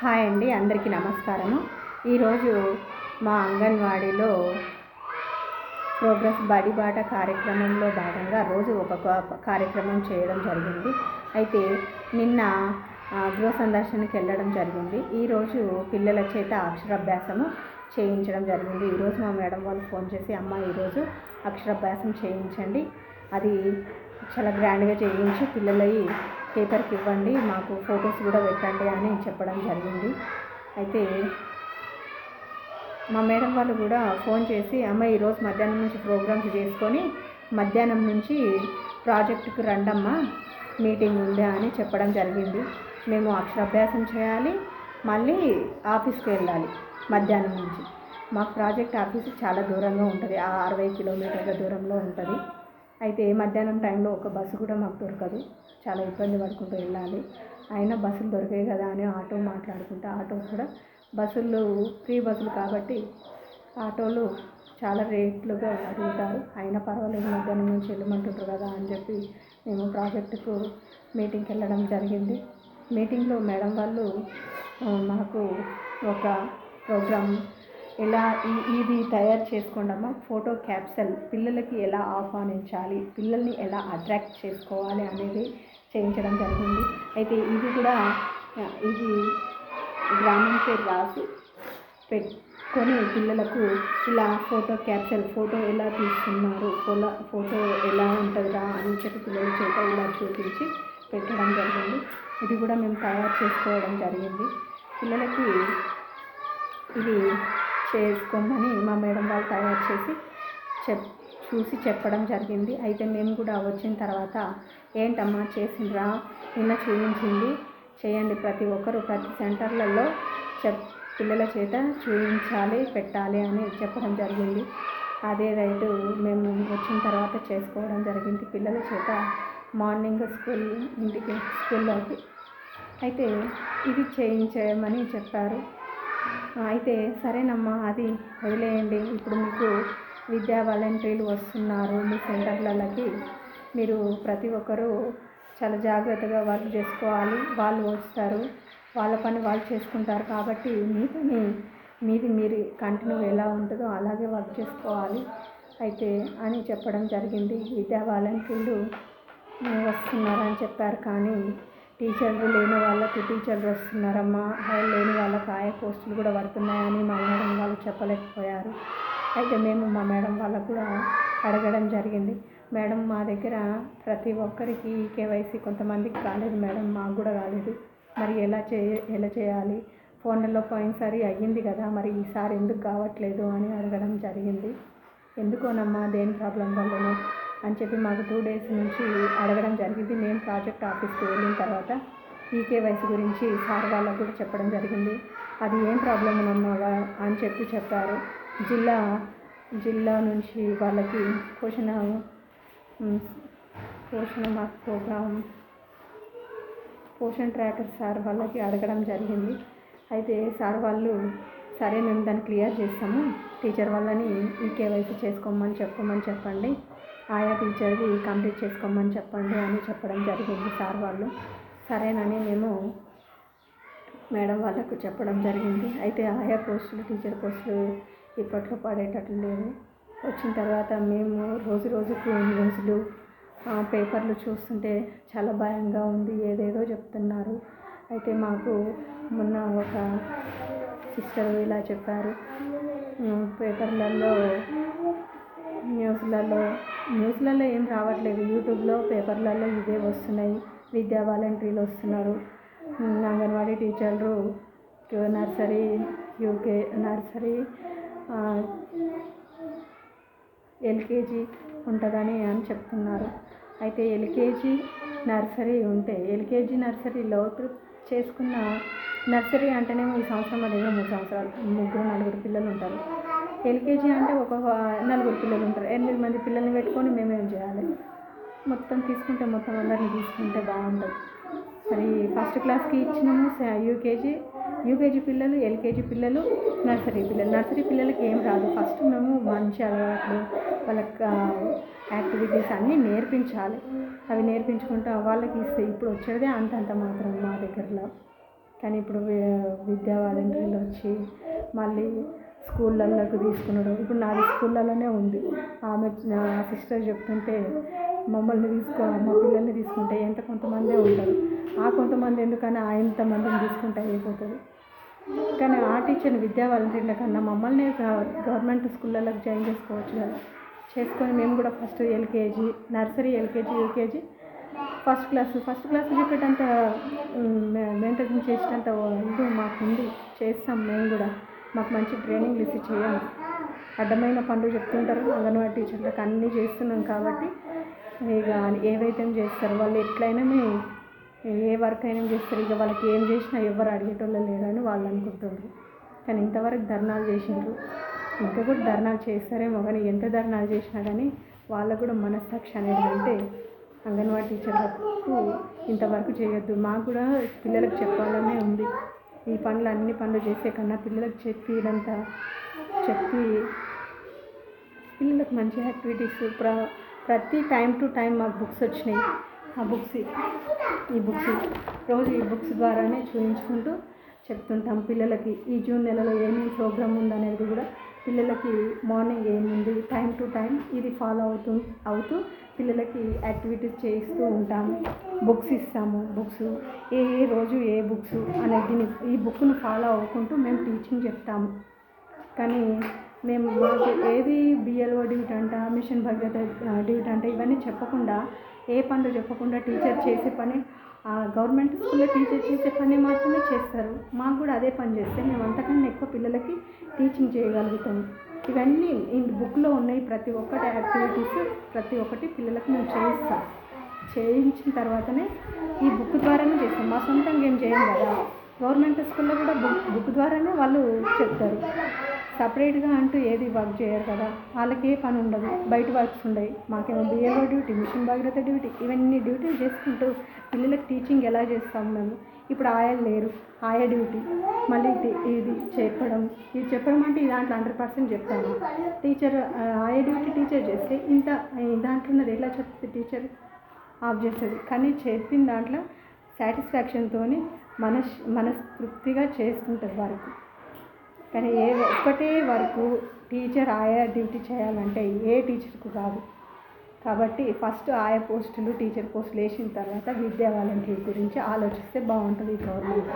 Hi అండి అందరికీ నమస్కారము. ఈరోజు మా అంగన్వాడీలో ప్రోగ్రెస్ బడిబాట కార్యక్రమంలో భాగంగా రోజు ఒక కార్యక్రమం చేయడం జరిగింది. అయితే నిన్న గృహ సందర్శనకి వెళ్ళడం జరిగింది. ఈరోజు పిల్లల చేత అక్షరాభ్యాసము చేయించడం జరిగింది. ఈరోజు మా మేడం వాళ్ళు ఫోన్ చేసి అమ్మ ఈరోజు అక్షరాభ్యాసం చేయించండి. అది చాలా గ్రాండ్గా చేయించి పిల్లలవి పేపర్కి ఇవ్వండి మాకు ఫొటోస్ కూడా పెట్టండి అని చెప్పడం జరిగింది. అయితే మా మేడం వాళ్ళు కూడా ఫోన్ చేసి అమ్మ ఈరోజు మధ్యాహ్నం నుంచి ప్రోగ్రామ్స్ చేసుకొని మధ్యాహ్నం నుంచి ప్రాజెక్టుకు రండమ్మా మీటింగ్ ఉందా అని చెప్పడం జరిగింది. మేము అక్షరాభ్యాసం చేయాలి మళ్ళీ ఆఫీస్కి వెళ్ళాలి మధ్యాహ్నం నుంచి. మా ప్రాజెక్ట్ ఆఫీస్ చాలా దూరంగా ఉంటుంది ఆ అరవై కిలోమీటర్ల దూరంలో ఉంటుంది. అయితే మధ్యాహ్నం టైంలో ఒక బస్సు కూడా మాకు దొరకదు. చాలా ఇబ్బంది పడుకుంటూ వెళ్ళాలి. అయినా బస్సులు దొరికాయి కదా అని ఆటో మాట్లాడుకుంటా ఆటో కూడా బస్సులు ఫ్రీ బస్సులు కాబట్టి ఆటోలు చాలా రేట్లుగా అడుగుతారు. అయినా పర్వాలేదు మధ్యాహ్నం నుంచి వెళ్ళమంటుంటారు కదా అని చెప్పి మేము ప్రాజెక్టుకు మీటింగ్కి వెళ్ళడం జరిగింది. మీటింగ్లో మేడం వాళ్ళు మాకు ఒక ప్రోగ్రామ్ ఎలా ఇది తయారు చేసుకోండమ్మా ఫోటో క్యాప్సల్ పిల్లలకి ఎలా ఆహ్వానించాలి పిల్లల్ని ఎలా అట్రాక్ట్ చేసుకోవాలి అనేది చేయించడం జరిగింది. అయితే ఇది కూడా ఇది గ్రామం పేరు రాసి పెట్టుకొని పిల్లలకు ఇలా ఫోటో క్యాప్చర్ ఫోటో ఎలా తీసుకున్నారు ఫోటో ఫోటో ఎలా ఉంటుందా అని చెప్పి పిల్లల చేత ఇలా చూపించి పెట్టడం జరిగింది. ఇది కూడా మేము తయారు చేసుకోవడం జరిగింది. పిల్లలకి ఇది చేసుకోమని మా మేడం వాళ్ళు తయారు చేసి చెప్ చూసి చెప్పడం జరిగింది. అయితే మేము కూడా వచ్చిన తర్వాత ఏంటమ్మా చేసిండ్రా? నిన్న చూపించింది చేయండి ప్రతి ఒక్కరు ప్రతి సెంటర్లలో చెప్ పిల్లల చేత చూపించాలి పెట్టాలి అని చెప్పడం జరిగింది. అదే రైటు మేము వచ్చిన తర్వాత చేసుకోవడం జరిగింది. పిల్లల చేత మార్నింగ్ స్కూల్ ఇంటికి స్కూల్లోకి. అయితే ఇది చేయించేయమని చెప్పారు. అయితే సరేనమ్మా అది వదిలేయండి. ఇప్పుడు మీకు విద్యా వాలంటీర్లు వస్తున్నారు మీ సెంటర్లకి మీరు ప్రతి ఒక్కరూ చాలా జాగ్రత్తగా వర్క్ చేసుకోవాలి. వాళ్ళు వస్తారు. వాళ్ళ పని వాళ్ళు చేసుకుంటారు కాబట్టి మీ పని మీది మీరు కంటిన్యూ ఎలా ఉంటుందో అలాగే వర్క్ చేసుకోవాలి. అయితే అని చెప్పడం జరిగింది. విద్యా వాలంటీర్లు వస్తున్నారని చెప్పారు. కానీ టీచర్లు లేని వాళ్ళకి టీచర్లు వస్తున్నారమ్మా. వాళ్ళు లేని వాళ్ళకి ఆయా పోస్టులు కూడా పడుతున్నాయని మా మేడం వాళ్ళు చెప్పలేకపోయారు. అయితే మేము మా మేడం వాళ్ళకు కూడా అడగడం జరిగింది. మేడం మా దగ్గర ప్రతి ఒక్కరికి కేవైసీ కొంతమందికి కాలేదు మేడం మాకు కూడా కాలేదు. మరి ఎలా చే ఎలా చేయాలి? ఫోన్లలో పోయినసారి అయ్యింది కదా మరి ఈసారి ఎందుకు కావట్లేదు అని అడగడం జరిగింది. ఎందుకోనమ్మా దేని ప్రాబ్లం వల్లనో అని చెప్పి మాకు టూ డేస్ నుంచి అడగడం జరిగింది. మేము ప్రాజెక్ట్ ఆఫీస్కి వెళ్ళిన తర్వాత ఈకేవైసీ గురించి సార్ వాళ్ళకు కూడా చెప్పడం జరిగింది. అది ఏం ప్రాబ్లం ఉన్నావా అని చెప్పి చెప్పారు. జిల్లా జిల్లా నుంచి వాళ్ళకి పోషణ పోషణ మాకు ప్రోగ్రామ్ పోషన్ ట్రాకర్ సార్ వాళ్ళకి అడగడం జరిగింది. అయితే సార్ వాళ్ళు సరే మేము దాన్ని క్లియర్ చేస్తాము. టీచర్ వాళ్ళని ఈ కేవైసీ చేసుకోమని చెప్పమని చెప్పండి. ఆయా టీచర్ది కంప్లీట్ చేసుకోమని చెప్పండి అని చెప్పడం జరిగింది సార్ వాళ్ళు. సరేనని మేము మేడం వాళ్ళకు చెప్పడం జరిగింది. అయితే ఆయా పోస్టులు టీచర్ పోస్టులు ఇప్పట్లో పడేటట్లు లేవు. వచ్చిన తర్వాత మేము రోజు రోజుకు న్యూస్లు పేపర్లు చూస్తుంటే చాలా భయంగా ఉంది ఏదేదో చెప్తున్నారు. అయితే మాకు మొన్న ఒక సిస్టర్ ఇలా చెప్పారు. పేపర్లలో న్యూస్లలో న్యూస్లలో ఏం రావట్లేదు. యూట్యూబ్లో పేపర్లలో ఇవే వస్తున్నాయి. విద్యా వాలంటీర్లు వస్తున్నారు. అంగన్వాడీ టీచర్లు నర్సరీ యూకే నర్సరీ ఎల్కేజీ ఉంటుందని అని చెప్తున్నారు. అయితే ఎల్కేజీ నర్సరీ ఉంటే ఎల్కేజీ నర్సరీ ఇప్పుడు చేసుకున్న నర్సరీ అంటేనే ఈ సంవత్సరం అదేమో మూడు సంవత్సరాలు. ముగ్గురు నలుగురు పిల్లలు ఉంటారు. ఎల్కేజీ అంటే ఒక నలుగురు పిల్లలు ఉంటారు. ఎనిమిది మంది పిల్లల్ని పెట్టుకొని మేమేం చేయాలి? మొత్తం తీసుకుంటే మొత్తం అందరిని తీసుకుంటే బాగుంటుంది మరి ఫస్ట్ క్లాస్కి ఇచ్చినాము యూకేజీ యూకేజీ పిల్లలు ఎల్కేజీ పిల్లలు నర్సరీ పిల్లలు. నర్సరీ పిల్లలకి ఏం రాదు. ఫస్ట్ మేము మంచి అలవాట్లు వాళ్ళకి యాక్టివిటీస్ అన్నీ నేర్పించాలి. అవి నేర్పించుకుంటూ వాళ్ళకి ఇస్తే ఇప్పుడు వచ్చేదే అంతంత మాత్రం మా దగ్గరలో. కానీ ఇప్పుడు విద్యా వాలంటీర్లు వచ్చి మళ్ళీ స్కూళ్ళల్లోకి తీసుకున్నాడు. ఇప్పుడు నాది స్కూళ్ళలోనే ఉంది. ఆమె నా సిస్టర్ చెప్తుంటే మమ్మల్ని తీసుకో మా పిల్లల్ని తీసుకుంటే ఎంత కొంతమందే ఉంటారు ఆ కొంతమంది ఎందుకని ఆ ఎంతమందిని తీసుకుంటే అయిపోతుంది. కానీ ఆ టీచర్ని విద్యా వాలంటీర్ల కన్నా మమ్మల్ని గవర్నమెంట్ స్కూళ్ళలోకి జాయిన్ చేసుకోవచ్చు కదా. చేసుకొని మేము కూడా first LKG nursery LKG UKG first class first class చెప్పేటంత maintain చేసేటంత ఇది మాకు ఉంది. చేస్తాం మేము కూడా. మాకు మంచి ట్రైనింగ్ ఇచ్చి చేయాలి అడ్డమైన పనులు చెప్తుంటారు అంగన్వాడీ టీచర్లకు అన్నీ చేస్తున్నాం కాబట్టి ఇక ఏవైతే చేస్తారో వాళ్ళు ఎట్లయినా మేము ఏ వర్క్ అయినా చేస్తారు. ఇక వాళ్ళకి ఏం చేసినా ఎవరు అడిగేటోళ్ళు లేరని వాళ్ళు అనుకుంటున్నారు కానీ ఇంతవరకు ధర్నాలు చేసిండ్రు ఇంకా కూడా ధర్నాలు చేస్తారేమో కానీ ఎంత ధర్నాలు చేసినా కానీ వాళ్ళకు కూడా మనస్సాక్షి అనేది అంటే అంగన్వాడీ టీచర్లకు ఇంతవరకు చేయొద్దు. మాకు కూడా పిల్లలకు చెప్పాలనే ఉంది. ఈ పనులు అన్ని పనులు చేసే కన్నా పిల్లలకు చెప్పి ఇదంతా చెప్పి పిల్లలకు మంచి యాక్టివిటీస్ ప్ర ప్రతి టైం టు టైం మాకు బుక్స్ వచ్చినాయి. ఆ బుక్స్ ఈ బుక్స్ రోజు ఈ బుక్స్ ద్వారానే చూపించుకుంటూ చెప్తుంటాం పిల్లలకి ఈ జూన్ నెలలో ఏమేమి ప్రోగ్రామ్ ఉందనేది కూడా పిల్లలకి మార్నింగ్ ఏముంది టైం టు టైం ఇది ఫాలో అవుతూ అవుతూ పిల్లలకి యాక్టివిటీస్ చేయిస్తూ ఉంటాము. బుక్స్ ఇస్తాము బుక్స్ ఏ ఏ రోజు ఏ బుక్స్ అనేది ఈ బుక్ను ఫాలో అవ్వకుంటూ మేము టీచింగ్ చెప్తాము. కానీ మేము మాకు ఏది బిఎల్ఓ డ్యూటీ అంట మిషన్ భగీరథ డ్యూట్ డ్యూటీ అంట ఇవన్నీ చెప్పకుండా ఏ పనులు చెప్పకుండా టీచర్ చేసే పని ఆ గవర్నమెంట్ స్కూల్లో టీచర్ చేసే పని మాత్రమే చేస్తారు. మాకు కూడా అదే పని చేస్తే మేము అంతకన్నా ఎక్కువ పిల్లలకి టీచింగ్ చేయగలుగుతాం. ఇవన్నీ ఈ బుక్లో ఉన్నాయి. ప్రతి ఒక్కటి యాక్టివిటీస్ ప్రతి ఒక్కటి పిల్లలకు మేము చేయిస్తాం. చేయించిన తర్వాతనే ఈ బుక్ ద్వారానే చేస్తాం. మా సొంతంగా ఏం చేయం కదా? గవర్నమెంట్ స్కూల్లో కూడా బుక్ బుక్ ద్వారానే వాళ్ళు చెప్తారు. సపరేట్గా అంటూ ఏది వర్క్ చేయరు కదా వాళ్ళకి ఏ పని ఉండదు. బయట వర్క్స్ ఉండవు మాకేమో BAO duty mission Bhagiratha duty ఇవన్నీ డ్యూటీలు చేసుకుంటూ పిల్లలకు టీచింగ్ ఎలా చేస్తాము మేము? ఇప్పుడు ఆయా లేరు. ఆయా డ్యూటీ మళ్ళీ ఇది ఇది చెప్పడం ఇది చెప్పడం అంటే ఈ దాంట్లో హండ్రెడ్ పర్సెంట్ చెప్తాను. టీచర్ ఆయా డ్యూటీ టీచర్ చేస్తే ఇంత దాంట్లో ఉన్నది ఎలా చెప్తుంది టీచర్? ఆఫ్ చేస్తుంది. కానీ చెప్పిన దాంట్లో సాటిస్ఫాక్షన్తో మనస్ మనస్తృప్తిగా చేసుకుంటారు వారికి. కానీ ఏ ఒక్కటే వరకు టీచర్ ఆయా డ్యూటీ చేయాలంటే ఏ టీచర్కు కాదు. కాబట్టి ఫస్ట్ ఆయా పోస్టులు టీచర్ పోస్టులు వేసిన తర్వాత విద్యా వాలంటీర్ గురించి ఆలోచిస్తే బాగుంటుంది గవర్నమెంట్.